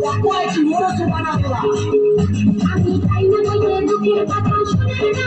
pode moço para lá. Tá me traindo, mãe, que ele vai pra chorar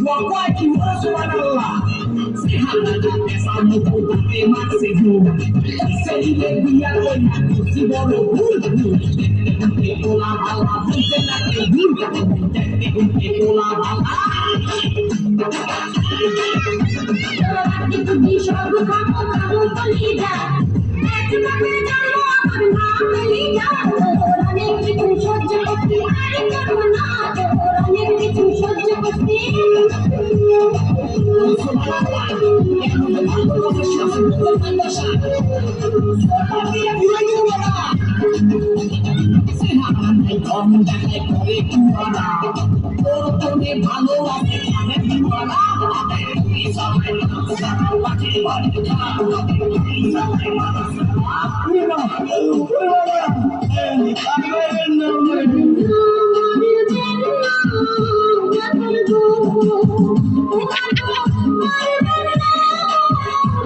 Mocó é que manjo Maralá. Serrada, essa loucura tem mais segura. Seu dinheiro e a noite, se morou muito. Pegou lá, lá, lá, você na pergunta. Pegou lá, lá, lá. Bicho, eu nunca vou pra luta, liga. Mete na minha louca. কম দেখায় করে কুয়ারা তোর তোরে ভালো আছে আমি কুয়ারা I'm